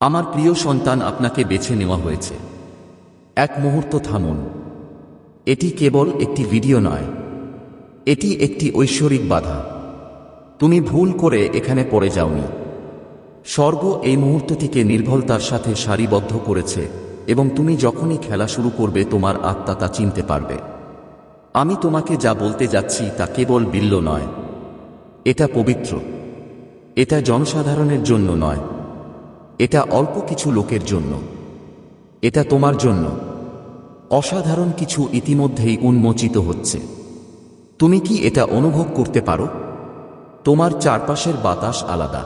আমার প্রিয় সন্তান আপনাকে বেছে নেওয়া হয়েছে। এক মুহূর্ত থামুন। এটি কেবল একটি ভিডিও নয়। এটি একটি ঐশ্বরিক বাধা। তুমি ভুল করে এখানে পড়ে যাওনি। স্বর্গ এই মুহূর্তটিকে নির্ভলতার সাথে সারিবদ্ধ করেছে এবং তুমি যখনই খেলা শুরু করবে তোমার আত্মা তা চিনতে পারবে। আমি তোমাকে যা বলতে যাচ্ছি তা কেবল বিল্ল নয়। এটা পবিত্র। এটা জনসাধারণের জন্য নয়। এটা অল্প কিছু লোকের জন্য। এটা তোমার জন্য। অসাধারণ কিছু ইতিমধ্যেই উন্মোচিত হচ্ছে। তুমি কি এটা অনুভব করতে পারো? তোমার চারপাশের বাতাস আলাদা।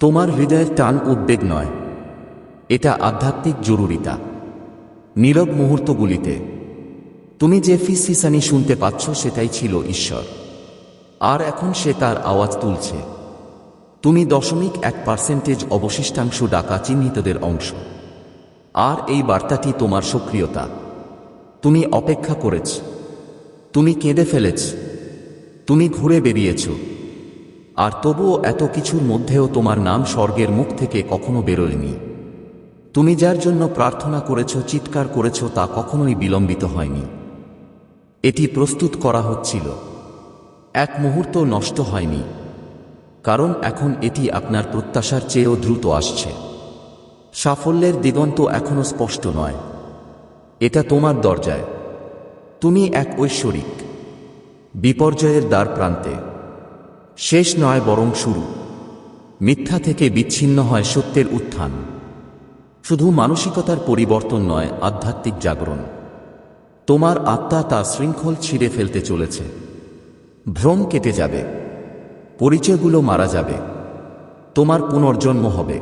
তোমার হৃদয়ের টান উদ্বেগ নয়। এটা আধ্যাত্মিক জরুরিতা। নীরব মুহূর্তগুলিতে। তুমি যে ফিসিসানি শুনতে পাচ্ছ সেটাই ছিল ঈশ্বর। আর এখন সে তার আওয়াজ তুলছে। তুমি দশমিক এক পার্সেন্টেজ অবশিষ্টাংশ ডাকা চিহ্নিতদের অংশ। আর এই বার্তাটি তোমার সক্রিয়তা। তুমি অপেক্ষা করেছ। তুমি কেঁদে ফেলেছ। তুমি ঘুরে বেরিয়েছ আর তবুও এত কিছুর মধ্যেও তোমার নাম স্বর্গের মুখ থেকে কখনো বেরোয়নি। তুমি যার জন্য প্রার্থনা করেছ, চিৎকার করেছ, তা কখনোই বিলম্বিত হয়নি। এটি প্রস্তুত করা হচ্ছিল। এক মুহূর্ত নষ্ট হয়নি। কারণ এখন এটি আপনার প্রত্যাশার চেয়েও দ্রুত আসছে। সাফল্যের দিগন্ত এখনও স্পষ্ট নয়। এটা তোমার দরজায়। তুমি এক ঐশ্বরিক। বিপর্যয়ের দ্বার প্রান্তে। শেষ নয় বরং শুরু। মিথ্যা থেকে বিচ্ছিন্ন হয় সত্যের উত্থান। শুধু মানসিকতার পরিবর্তন নয়, আধ্যাত্মিক জাগরণ। তোমার আত্মা তা শৃঙ্খল ছিঁড়ে ফেলতে চলেছে। ভ্রম কেটে যাবে। পরিচয়গুলো মারা যাবে। তোমার পুনর্জন্ম হবে।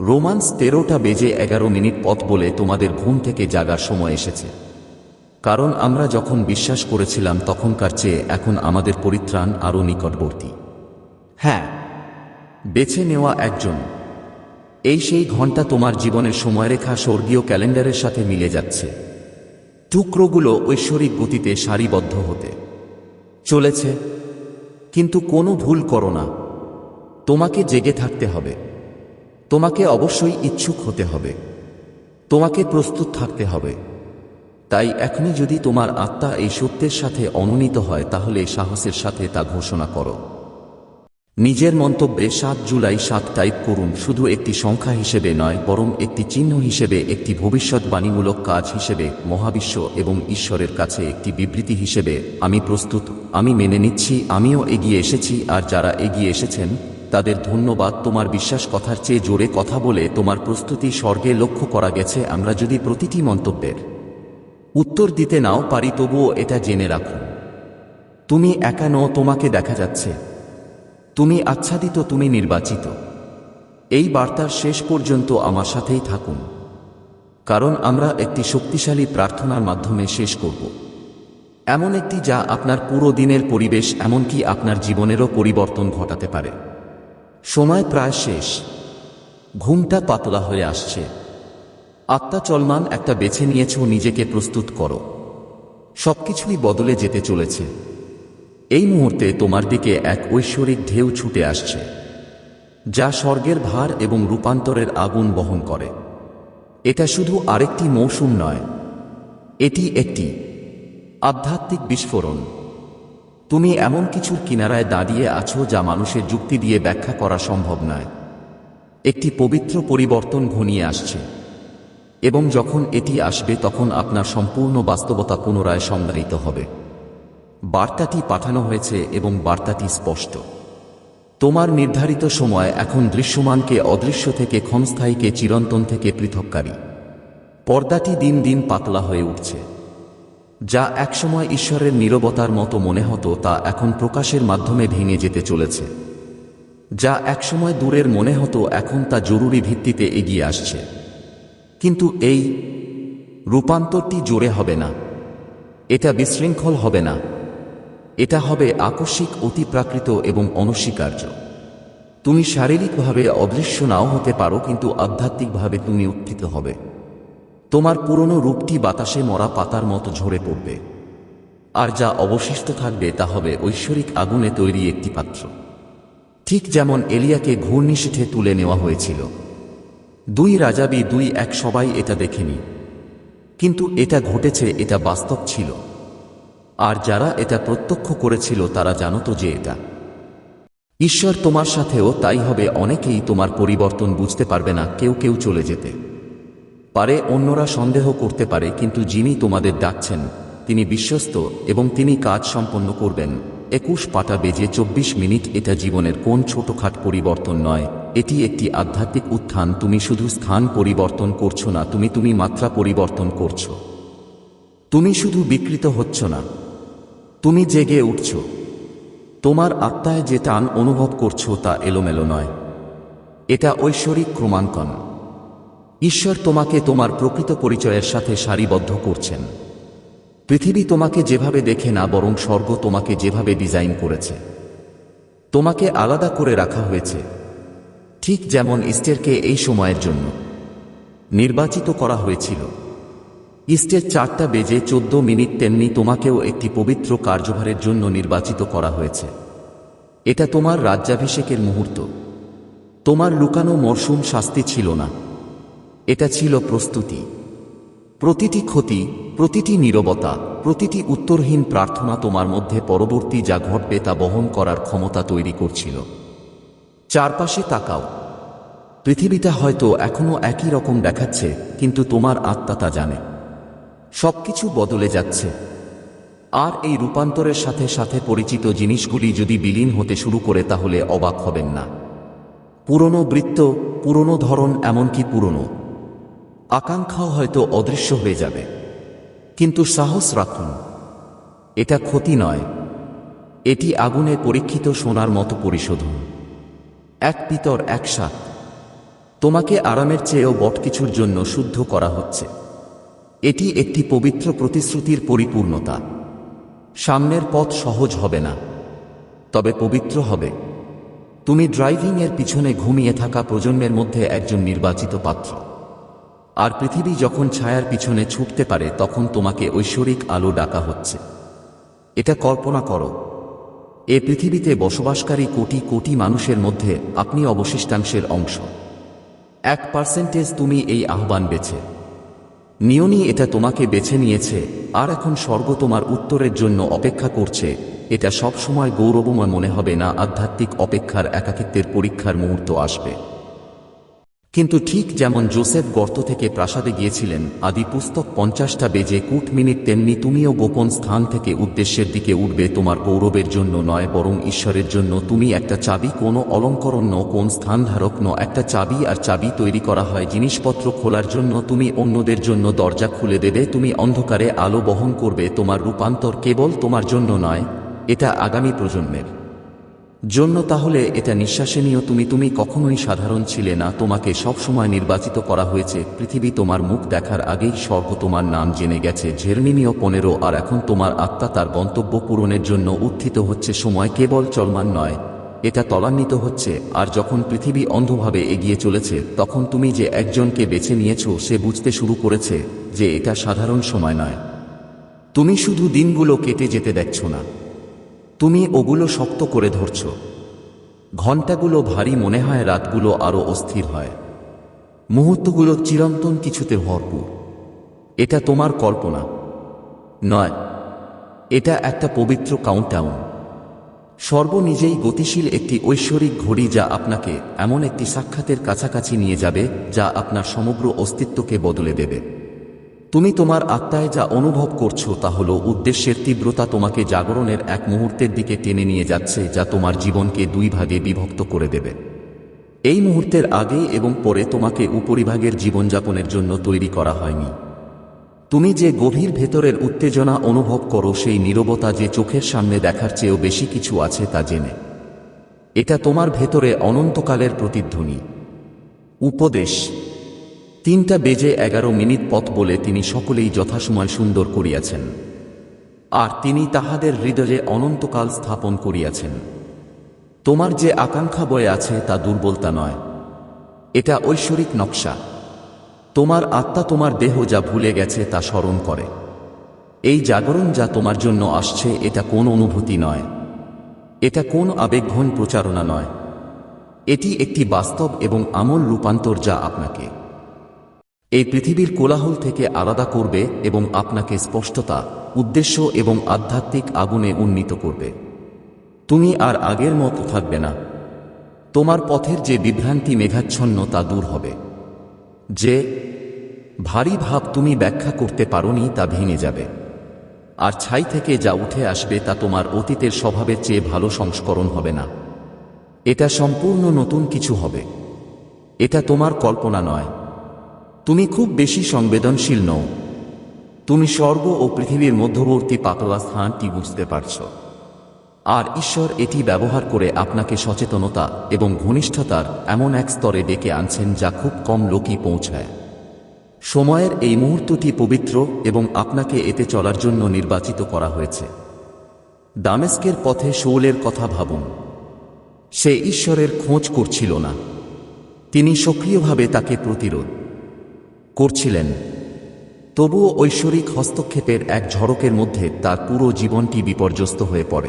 রোমান্স তেরোটা বেজে এগারো মিনিট পথ বলে তোমাদের ঘুম থেকে জাগার সময় এসেছে। কারণ আমরা যখন বিশ্বাস করেছিলাম তখনকার চেয়ে এখন আমাদের পরিত্রাণ আরও নিকটবর্তী। হ্যাঁ বেছে নেওয়া একজন। এই সেই ঘণ্টা তোমার জীবনের সময়রেখা স্বর্গীয় ক্যালেন্ডারের সাথে মিলে যাচ্ছে। টুকরোগুলো ঐশ্বরিক গতিতে সারিবদ্ধ হতে চলেছে। কিন্তু কোনো ভুল করো না। তোমাকে জেগে থাকতে হবে। তোমাকে অবশ্যই ইচ্ছুক হতে হবে। তোমাকে প্রস্তুত থাকতে হবে। তাই এখনই যদি তোমার আত্মা এই সত্যের সাথে অনুনীত হয়, তাহলে সাহসের সাথে তা ঘোষণা করো। নিজের মন্তব্যে সাত জুলাই সাত টাইপ করুন, শুধু একটি সংখ্যা হিসেবে নয়, বরং একটি চিহ্ন হিসেবে, একটি ভবিষ্যৎবাণীমূলক কাজ হিসেবে, মহাবিশ্ব এবং ঈশ্বরের কাছে একটি বিবৃতি হিসেবে, আমি প্রস্তুত, আমি মেনে নিচ্ছি, আমিও এগিয়ে এসেছি, আর যারা এগিয়ে এসেছেন, তাদের ধন্যবাদ, তোমার বিশ্বাস কথার চেয়ে জোরে কথা বলে তোমার প্রস্তুতি স্বর্গে লক্ষ্য করা গেছে, আমরা যদি প্রতিটি মন্তব্যের উত্তর দিতে নাও পারি, তবুও এটা জেনে রাখুন। তুমি একা নও, তোমাকে দেখা যাচ্ছে। তুমি আচ্ছাদিত, তুমি নির্বাচিত। এই বার্তার শেষ পর্যন্ত আমার সাথেই থাকুন। কারণ আমরা একটি শক্তিশালী প্রার্থনার মাধ্যমে শেষ করব। এমন একটি যা আপনার পুরো দিনের পরিবেশ, এমনকি আপনার জীবনেরও পরিবর্তন ঘটাতে পারে। সময় প্রায় শেষ। ঘুমটা পাতলা হয়ে আসছে। আত্মা চলমান একটা বেছে নিয়েছ, নিজেকে প্রস্তুত করো। সবকিছুই বদলে যেতে চলেছে। এই মুহূর্তে তোমার দিকে এক ঐশ্বরিক ঢেউ ছুটে আসছে, যা স্বর্গের ভার এবং রূপান্তরের আগুন বহন করে। এটা শুধু আরেকটি মৌসুম নয়, এটি একটি আধ্যাত্মিক বিস্ফোরণ। তুমি এমন কিছুর কিনারায় দাঁড়িয়ে আছো যা মানুষের যুক্তি দিয়ে ব্যাখ্যা করা সম্ভব নয়। একটি পবিত্র পরিবর্তন ঘনিয়ে আসছে, এবং যখন এটি আসবে তখন আপনার সম্পূর্ণ বাস্তবতা পুনরায় সংজ্ঞায়িত হবে। বার্তাটি পাঠানো হয়েছে এবং বার্তাটি স্পষ্ট। তোমার নির্ধারিত সময় এখন দৃশ্যমানকে অদৃশ্য থেকে ক্ষণস্থায়ীকে চিরন্তন থেকে পৃথককারী। পর্দাটি দিন দিন পাতলা হয়ে উঠছে। যা একসময় ঈশ্বরের নীরবতার মতো মনে হতো, তা এখন প্রকাশের মাধ্যমে ভেঙে যেতে চলেছে। যা একসময় দূরের মনে হতো, এখন তা জরুরি ভিত্তিতে এগিয়ে আসছে। কিন্তু এই রূপান্তরটি জোরে হবে না। এটা বিশৃঙ্খল হবে না। এটা হবে আকস্মিক, অতিপ্রাকৃত এবং অনস্বীকার্য। তুমি শারীরিকভাবে অদৃশ্য নাও হতে পারো, কিন্তু আধ্যাত্মিকভাবে তুমি উত্থিত হবে। তোমার পুরনো রূপটি বাতাসে মরা পাতার মতো ঝরে পড়বে। আর যা অবশিষ্ট থাকবে, তা হবে ঐশ্বরিক আগুনে তৈরি একটি পাত্র। ঠিক যেমন এলিয়াকে ঘূর্ণিশীঠে তুলে নেওয়া হয়েছিল। দুই রাজাবি দুই এক সবাই এটা দেখেনি। কিন্তু এটা ঘটেছে, এটা বাস্তব ছিল। আর যারা এটা প্রত্যক্ষ করেছিল তারা জানত যে এটা। ঈশ্বর তোমার সাথেও তাই হবে, অনেকেই তোমার পরিবর্তন বুঝতে পারবে না, কেউ কেউ চলে যেতে পারে, অন্যরা সন্দেহ করতে পারে, কিন্তু যিনি তোমাদের ডাকছেন, তিনি বিশ্বস্ত এবং তিনি কাজ সম্পন্ন করবেন। একুশ পাটা বেজে চব্বিশ মিনিট, এটা জীবনের কোন ছোটখাট পরিবর্তন নয়, এটি একটি আধ্যাত্মিক উত্থান, তুমি শুধু স্থান পরিবর্তন করছ না, তুমি তুমি মাত্রা পরিবর্তন করছ। তুমি শুধু বিকৃত হচ্ছ না তুমি জেগে উঠছ। তোমার আত্মায় যে টান অনুভব করছ তা এলোমেলো নয়। এটা ঐশ্বরিক ক্রমাঙ্কন। ঈশ্বর তোমাকে তোমার প্রকৃত পরিচয়ের সাথে সারিবদ্ধ করছেন। পৃথিবী তোমাকে যেভাবে দেখে না, বরং স্বর্গ তোমাকে যেভাবে ডিজাইন করেছে। তোমাকে আলাদা করে রাখা হয়েছে। ঠিক যেমন ইস্টেরকে এই সময়ের জন্য নির্বাচিত করা হয়েছিল। ইস্টের চারটা বেজে চোদ্দ মিনিট তেমনি তোমাকেও একটি পবিত্র কার্যভারের জন্য নির্বাচিত করা হয়েছে। এটা তোমার রাজ্যাভিষেকের মুহূর্ত। তোমার লুকানো মরশুম শাস্তি ছিল না। এটা ছিল প্রস্তুতি। প্রতিটি ক্ষতি, প্রতিটি নীরবতা, প্রতিটি উত্তরহীন প্রার্থনা তোমার মধ্যে পরবর্তী যা ঘটবে তা বহন করার ক্ষমতা তৈরি করছিল। চারপাশে তাকাও। পৃথিবীটা হয়তো এখনও একই রকম দেখাচ্ছে, কিন্তু তোমার আত্মা তা জানে। সবকিছু বদলে যাচ্ছে। আর এই রূপান্তরের সাথে সাথে পরিচিত জিনিসগুলি যদি বিলীন হতে শুরু করে তাহলে অবাক হবেন না। পুরনো বৃত্ত, পুরনো ধরন এমনকি পুরনো। আকাঙ্ক্ষাও হয়তো অদৃশ্য হয়ে যাবে। কিন্তু সাহস রাখুন, এটা ক্ষতি নয়। এটি আগুনে পরীক্ষিত সোনার মতো পরিশোধন। এক পিতর একসাথ তোমাকে আরামের চেয়েও বটকিছুর জন্য শুদ্ধ করা হচ্ছে। এটি একটি পবিত্র প্রতিশ্রুতির পরিপূর্ণতা। সামনের পথ সহজ হবে না, তবে পবিত্র হবে। তুমি ড্রাইভিংয়ের পিছনে ঘুমিয়ে থাকা প্রজন্মের মধ্যে একজন নির্বাচিত পাত্র। আর পৃথিবী যখন ছায়ার পিছনে ছুটতে পারে, তখন তোমাকে ঐশ্বরিক আলো ডাকা হচ্ছে। এটা কল্পনা করো। এ পৃথিবীতে বসবাসকারী কোটি কোটি মানুষের মধ্যে আপনি অবশিষ্টাংশের অংশ। এক পার্সেন্টেজ তুমি এই আহ্বান বেছে। নিয়নি এটা তোমাকে বেছে নিয়েছে। আর এখন স্বর্গ তোমার উত্তরের জন্য অপেক্ষা করছে। এটা সবসময় গৌরবময় মনে হবে না, আধ্যাত্মিক অপেক্ষার একাকিত্বের পরীক্ষার মুহূর্ত আসবে। কিন্তু ঠিক যেমন জোসেফ গর্ত থেকে প্রাসাদে গিয়েছিলেন, আদি পুস্তক পঞ্চাশটা বেজে কুট মিনিট তেমনি তুমিও গোপন স্থান থেকে উদ্দেশ্যের দিকে উঠবে, তোমার গৌরবের জন্য নয় বরং ঈশ্বরের জন্য। তুমি একটা চাবি, কোনো অলঙ্করণ ন কোন স্থান ধারক ন, একটা চাবি আর চাবি তৈরি করা হয় জিনিসপত্র খোলার জন্য। তুমি অন্যদের জন্য দরজা খুলে দেবে, তুমি অন্ধকারে আলো বহন করবে, তোমার রূপান্তর কেবল তোমার জন্য নয়, এটা আগামী প্রজন্মের। জন্য তাহলে এটা নিঃশ্বাসে নিয়েও তুমি তুমি কখনোই সাধারণ ছিলে না। তোমাকে সবসময় নির্বাচিত করা হয়েছে। পৃথিবী তোমার মুখ দেখার আগেই স্বর্গ তোমার নাম জেনে গেছে। ঝেরমিনীয় পনেরো, আর এখন তোমার আত্মা তার গন্তব্য পূরণের জন্য উত্থিত হচ্ছে। সময় কেবল চলমান নয়। এটা ত্বরান্বিত হচ্ছে। আর যখন পৃথিবী অন্ধভাবে এগিয়ে চলেছে, তখন তুমি যে একজনকে বেছে নিয়েছো, সে বুঝতে শুরু করেছে যে এটা সাধারণ সময় নয়। তুমি শুধু দিনগুলো কেটে যেতে দেখছ না। তুমি ওগুলো শক্ত করে ধরছ। ঘণ্টাগুলো ভারী মনে হয়, রাতগুলো আরও অস্থির হয়। মুহূর্তগুলো চিরন্তন কিছুতে ভরপুর। এটা তোমার কল্পনা। নয়, এটা একটা পবিত্র কাউন্টাউন সর্ব নিজেই গতিশীল একটি ঐশ্বরিক ঘড়ি যা আপনাকে এমন একটি সাক্ষাতের কাছাকাছি নিয়ে যাবে, যা আপনার সমগ্র অস্তিত্বকে বদলে দেবে। তুমি তোমার আত্মায় যা অনুভব করছ তা হল উদ্দেশ্যের তীব্রতা তোমাকে জাগরণের এক মুহূর্তের দিকে টেনে নিয়ে যাচ্ছে যা তোমার জীবনকে দুই ভাগে বিভক্ত করে দেবে। এই মুহূর্তের আগে এবং পরে তোমাকে উপরিভাগের জীবনযাপনের জন্য তৈরি করা হয়নি। তুমি যে গভীর ভেতরের উত্তেজনা অনুভব করো সেই নীরবতা যে চোখের সামনে দেখার চেয়েও বেশি কিছু আছে তা জেনে। এটা তোমার ভেতরে অনন্তকালের প্রতিধ্বনি। উপদেশ। তিনটা বেজে এগারো মিনিট পথ বলে তিনি সকলেই যথাসময় সুন্দর করিয়াছেন। আর তিনি তাহাদের হৃদয়ে অনন্তকাল স্থাপন করিয়াছেন। তোমার যে আকাঙ্ক্ষা বয়ে আছে তা দুর্বলতা নয়। এটা ঐশ্বরিক নকশা। তোমার আত্মা তোমার দেহ যা ভুলে গেছে তা স্মরণ করে। এই জাগরণ যা তোমার জন্য আসছে, এটা কোন অনুভূতি নয়। এটা কোন আবেগঘন প্রচারণা নয়। এটি একটি বাস্তব এবং আমল রূপান্তর যা আপনাকে এই পৃথিবীর কোলাহল থেকে আলাদা করবে এবং আপনাকে স্পষ্টতা, উদ্দেশ্য এবং আধ্যাত্মিক আগুনে উন্নীত করবে। তুমি আর আগের মতো থাকবে না। তোমার পথের যে বিভ্রান্তি মেঘাচ্ছন্ন তা দূর হবে। যে ভারী ভাব তুমি ব্যাখ্যা করতে পারোনি তা ভেঙে যাবে। আর ছাই থেকে যা উঠে আসবে তা তোমার অতীতের স্বভাবের চেয়ে ভালো সংস্করণ হবে না। এটা সম্পূর্ণ নতুন কিছু হবে। এটা তোমার কল্পনা নয়। তুমি খুব বেশি সংবেদনশীল নও। তুমি স্বর্গ ও পৃথিবীর মধ্যবর্তী পাতলা স্থানটি বুঝতে পারছ। আর ঈশ্বর এটি ব্যবহার করে আপনাকে সচেতনতা এবং ঘনিষ্ঠতার এমন এক স্তরে ডেকে আনছেন যা খুব কম লোকই পৌঁছায়। সময়ের এই মুহূর্তটি পবিত্র এবং আপনাকে এতে চলার জন্য নির্বাচিত করা হয়েছে। দামেস্কের পথে শৌলের কথা ভাবুন। সে ঈশ্বরের খোঁজ করছিল না। তিনি সক্রিয়ভাবে তাকে প্রতিরোধ করছিলেন। তবুও ঐশ্বরিক হস্তক্ষেপের এক ঝড়কের মধ্যে তার পুরো জীবনটি বিপর্যস্ত হয়ে পড়ে।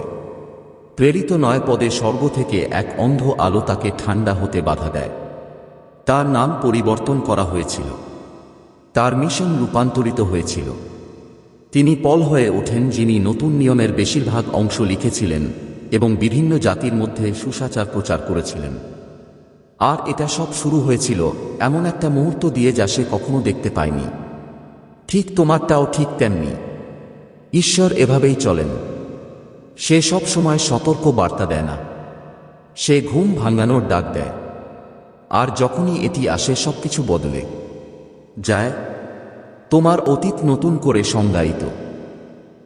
প্রেরিত নয় পদে স্বর্গ থেকে এক অন্ধ আলো তাকে ঠান্ডা হতে বাধা দেয়। তার নাম পরিবর্তন করা হয়েছিল। তার মিশন রূপান্তরিত হয়েছিল। তিনি পল হয়ে ওঠেন যিনি নতুন নিয়মের বেশিরভাগ অংশ লিখেছিলেন এবং বিভিন্ন জাতির মধ্যে সুসাচার প্রচার করেছিলেন। আর এটা সব শুরু হয়েছিল এমন একটা মুহূর্ত দিয়ে যা সে কখনো দেখতে পায়নি। ঠিক তোমারটাও ঠিক তেমনি। ঈশ্বর এভাবেই চলেন। সে সব সময় সতর্ক বার্তা দেয় না। সে ঘুম ভাঙানোর ডাক দেয়। আর যখনই এটি আসে সব কিছু বদলে। যায়, তোমার অতীত নতুন করে সংজ্ঞায়িত।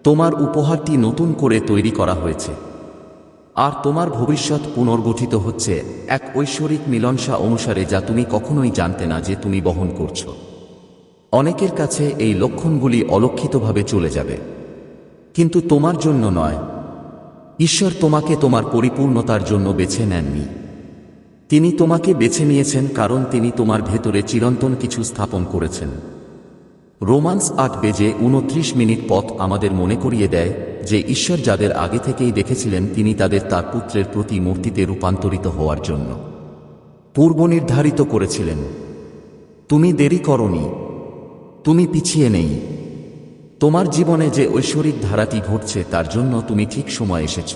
তোমার উপহারটি নতুন করে তৈরি করা হয়েছে। আর তোমার ভবিষ্যৎ পুনর্গঠিত হচ্ছে এক ঐশ্বরিক মিলনসা অনুসারে যা তুমি কখনোই জানতে না যে তুমি বহন করছ। অনেকের কাছে এই লক্ষণগুলি অলক্ষিতভাবে চলে যাবে। কিন্তু তোমার জন্য নয়। ঈশ্বর তোমাকে তোমার পরিপূর্ণতার জন্য বেছে নেননি। তিনি তোমাকে বেছে নিয়েছেন কারণ তিনি তোমার ভেতরে চিরন্তন কিছু স্থাপন করেছেন। রোমান্স আট বেজে উনত্রিশ মিনিট পথ আমাদের মনে করিয়ে দেয় যে ঈশ্বর যাদের আগে থেকেই দেখেছিলেন, তিনি তাদের তার পুত্রের প্রতি মূর্তিতে রূপান্তরিত হওয়ার জন্য। পূর্ব নির্ধারিত করেছিলেন। তুমি দেরি করনি। তুমি পিছিয়ে নেই। তোমার জীবনে যে ঐশ্বরিক ধারাটি ঘটছে, তার জন্য তুমি ঠিক সময় এসেছ।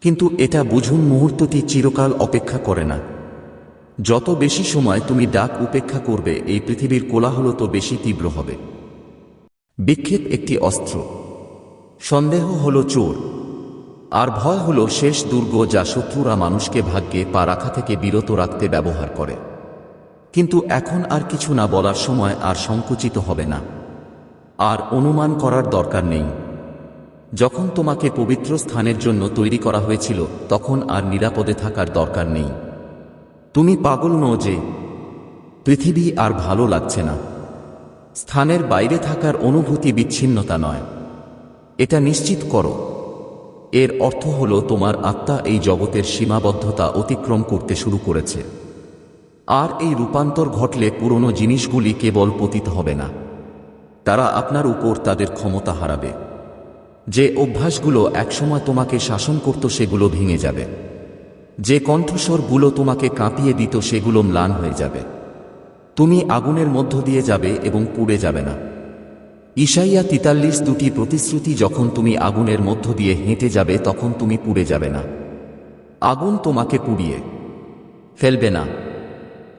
কিন্তু এটা বুঝুন, মুহূর্তটি চিরকাল অপেক্ষা করে না। যত বেশি সময় তুমি ডাক উপেক্ষা করবে, এই পৃথিবীর কোলাহল তো বেশি তীব্র হবে। বিক্ষেপ একটি অস্ত্র। সন্দেহ হল চোর। আর ভয় হল শেষ দুর্গ যা শত্রুরা মানুষকে ভাগ্যে পা রাখা থেকে বিরত রাখতে ব্যবহার করে। কিন্তু এখন আর কিছু না বলার সময় আর সংকুচিত হবে না। আর অনুমান করার দরকার নেই। যখন তোমাকে পবিত্র স্থানের জন্য তৈরি করা হয়েছিল, তখন আর নিরাপদে থাকার দরকার নেই। তুমি পাগল নও যে, পৃথিবী আর ভালো লাগছে না। স্থানের বাইরে থাকার অনুভূতি বিচ্ছিন্নতা নয়। এটা নিশ্চিত করো। এর অর্থ হল তোমার আত্মা এই জগতের সীমাবদ্ধতা অতিক্রম করতে শুরু করেছে। আর এই রূপান্তর ঘটলে পুরনো জিনিসগুলি কেবল পতিত হবে না। তারা আপনার উপর তাদের ক্ষমতা হারাবে। যে অভ্যাসগুলো একসময় তোমাকে শাসন করত সেগুলো ভেঙে যাবে। যে কণ্ঠস্বরগুলো তোমাকে কাঁপিয়ে দিত সেগুলো ম্লান হয়ে যাবে। তুমি আগুনের মধ্য দিয়ে যাবে এবং পুড়ে যাবে না। ঈশাইয়া তিতাল্লিশ দুটি প্রতিশ্রুতি যখন তুমি আগুনের মধ্য দিয়ে হেঁটে যাবে তখন তুমি পুড়ে যাবে না। আগুন তোমাকে পুড়িয়ে ফেলবে না।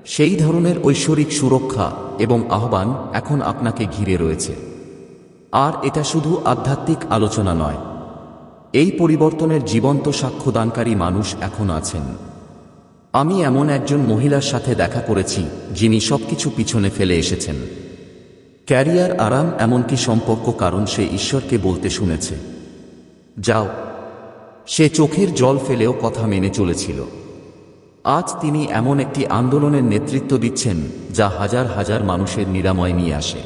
সেই ধরনের ঐশ্বরিক সুরক্ষা এবং আহ্বান এখন আপনাকে ঘিরে রয়েছে। আর এটা শুধু আধ্যাত্মিক আলোচনা নয়। এই পরিবর্তনের জীবন্ত সাক্ষ্যদানকারী মানুষ এখন আছেন। আমি এমন একজন মহিলার সাথে দেখা করেছি যিনি সবকিছু পিছনে ফেলে এসেছেন। ক্যারিয়ার, আরাম এমনকি সম্পর্ক কারণ সে ঈশ্বরকে বলতে শুনেছে। যাও। সে চোখের জল ফেলেও কথা মেনে চলেছিল। আজ তিনি এমন একটি আন্দোলনের নেতৃত্ব দিচ্ছেন, যা হাজার হাজার মানুষের নিরাময় নিয়ে আসে।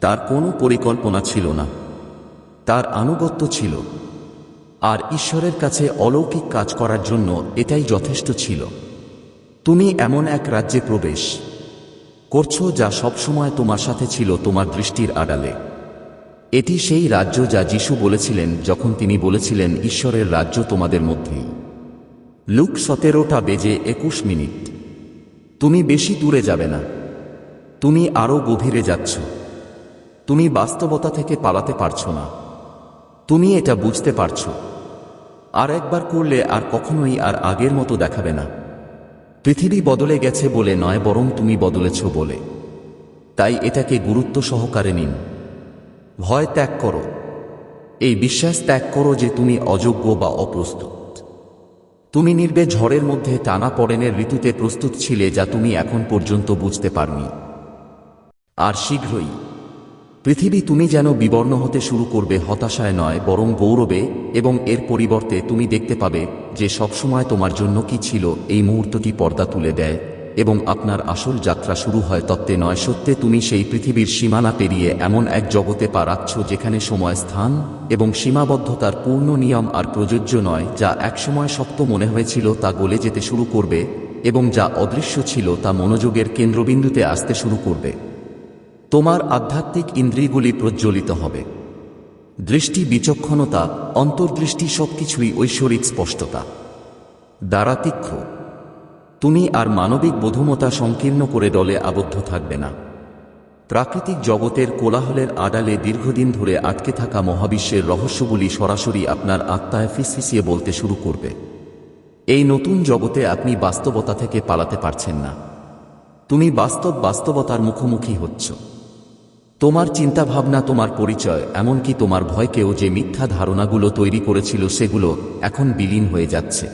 তার কোনো পরিকল্পনা ছিল না। তার আনুগত্য ছিল। আর ঈশ্বরের কাছে অলৌকিক কাজ করার জন্য এটাই যথেষ্ট ছিল। তুমি এমন এক রাজ্যে প্রবেশ করছ যা সবসময় তোমার সাথে ছিল তোমার দৃষ্টির আড়ালে। এটি সেই রাজ্য যা যিশু বলেছিলেন যখন তিনি বলেছিলেন, ঈশ্বরের রাজ্য তোমাদের মধ্যেই। লুক, সতেরোটা বেজে একুশ মিনিট। তুমি বেশি দূরে যাবে না। তুমি আরও গভীরে যাচ্ছ। তুমি বাস্তবতা থেকে পালাতে পারছ না। তুমি এটা বুঝতে পারছ। আর একবার করলে আর কখনোই আর আগের মতো দেখাবে না। পৃথিবী বদলে গেছে বলে নয়, বরং তুমি বদলেছ বলে। তাই এটাকে গুরুত্ব সহকারে নিন। ভয় ত্যাগ করো। এই বিশ্বাস ত্যাগ করো যে তুমি অযোগ্য বা অপ্রস্তুত। তুমি নির্বে ঝড়ের মধ্যে টানা পড়েনের ঋতুতে প্রস্তুত ছিলে যা তুমি এখন পর্যন্ত বুঝতে পারনি। আর শীঘ্রই পৃথিবী তুমি যেন বিবর্ণ হতে শুরু করবে হতাশায় নয়, বরং গৌরবে, এবং এর পরিবর্তে তুমি দেখতে পাবে যে সবসময় তোমার জন্য কি ছিল এই মুহূর্তটি পর্দা তুলে দেয়, এবং আপনার আসল যাত্রা শুরু হয় তত্ত্বে নয়, সত্যে তুমি সেই পৃথিবীর সীমানা পেরিয়ে এমন এক জগতে পা রাখছ যেখানে সময় স্থান এবং সীমাবদ্ধতার পূর্ণ নিয়ম আর প্রযোজ্য নয়, যা একসময় শক্ত মনে হয়েছিল তা গলে যেতে শুরু করবে এবং যা অদৃশ্য ছিল তা মনোযোগের কেন্দ্রবিন্দুতে আসতে শুরু করবে। তোমার আধ্যাত্মিক ইন্দ্রিয়গুলি প্রজ্বলিত হবে। দৃষ্টি বিচক্ষণতা, অন্তর্দৃষ্টি সবকিছুই ঐশ্বরিক স্পষ্টতা। দ্বারা তুমি আর মানবিক বোধমতা সংকীর্ণ করে দলে আবদ্ধ থাকবে না। প্রাকৃতিক জগতের কোলাহলের আড়ালে দীর্ঘদিন ধরে আটকে থাকা মহাবিশ্বের রহস্যগুলি সরাসরি আপনার আত্মায় ফিসফিসিয়ে বলতে শুরু করবে। এই নতুন জগতে আপনি বাস্তবতা থেকে পালাতে পারছেন না। তুমি বাস্তব বাস্তবতার মুখোমুখি হচ্ছ। তোমার চিন্তাভাবনা তোমার পরিচয়, এমনকি তোমার ভয়কেও যে মিথ্যা ধারণাগুলো তৈরি করেছিল সেগুলো এখন বিলীন হয়ে যাচ্ছে।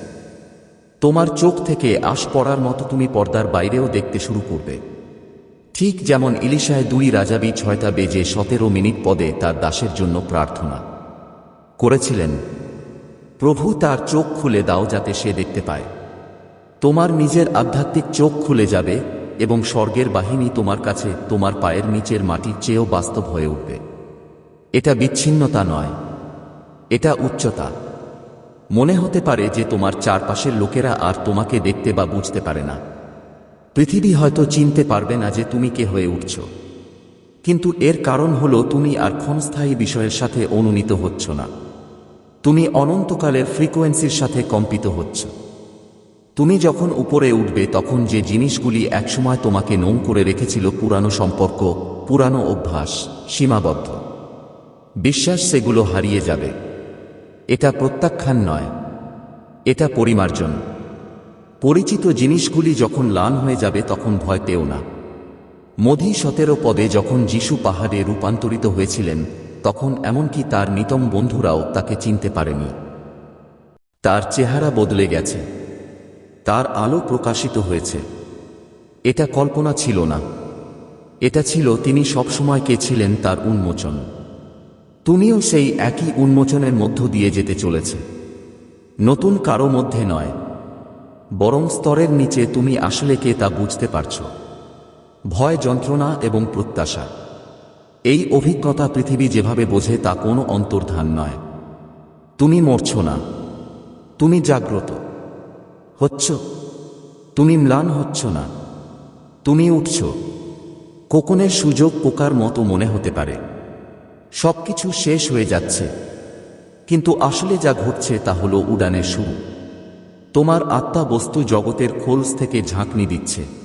তোমার চোখ থেকে আশ পড়ার মতো তুমি পর্দার বাইরেও দেখতে শুরু করবে। ঠিক যেমন ইলিশায় দুই রাজাবি ছয়টা বেজে সতেরো মিনিট পদে তার দাসের জন্য প্রার্থনা করেছিলেন, প্রভু তার চোখ খুলে দাও যাতে সে দেখতে পায়। তোমার নিজের আধ্যাত্মিক চোখ খুলে যাবে এবং স্বর্গের বাহিনী তোমার কাছে তোমার পায়ের নিচের মাটির চেয়েও বাস্তব হয়ে উঠবে। এটা বিচ্ছিন্নতা নয়, এটা উচ্চতা। মনে হতে পারে যে তোমার চারপাশের লোকেরা আর তোমাকে দেখতে বা বুঝতে পারে না। পৃথিবী হয়তো চিনতে পারবে না যে তুমি কে হয়ে উঠছ। কিন্তু এর কারণ হলো তুমি আর ক্ষণস্থায়ী বিষয়ের সাথে অনুনীত হচ্ছ না। তুমি অনন্তকালের ফ্রিকোয়েন্সির সাথে কম্পিত হচ্ছ। তুমি যখন উপরে উঠবে তখন যে জিনিসগুলি একসময় তোমাকে নোং করে রেখেছিল পুরানো সম্পর্ক, পুরানো অভ্যাস, সীমাবদ্ধ। বিশ্বাস সেগুলো হারিয়ে যাবে। এটা প্রত্যাখ্যান নয়। এটা পরিমার্জন। পরিচিত জিনিসগুলি যখন লান হয়ে যাবে তখন ভয় পেও না। মধি সতেরো পদে যখন যিশু পাহাড়ে রূপান্তরিত হয়েছিলেন, তখন এমনকি তার নিতম বন্ধুরাও তাকে চিনতে পারেনি। তার চেহারা বদলে গেছে। তার আলো প্রকাশিত হয়েছে। এটা কল্পনা ছিল না। এটা ছিল তিনি সবসময় কে ছিলেন তার উন্মোচন। তুমিও সেই একই উন্মোচনের মধ্য দিয়ে যেতে চলেছে। নতুন কারও মধ্যে নয়। বরং স্তরের নিচে তুমি আসলে কে তা বুঝতে পারছ। ভয় যন্ত্রণা এবং প্রত্যাশা। এই অভিজ্ঞতা পৃথিবী যেভাবে বোঝে তা কোনো অন্তর্ধান নয়। তুমি মরছ না। তুমি জাগ্রত। হচ্ছ? তুমি ম্লান হচ্ছ না। তুমি উঠছ। কোকনের সুযোগ পোকার মতো মনে হতে পারে। সব কিছু শেষ হয়ে যাচ্ছে। কিন্তু আসলে যা ঘটছে তা হলো উড়ানের শুরু। তোমার আত্মা বস্তু জগতের খোলস থেকে ঝাঁকনি দিচ্ছে।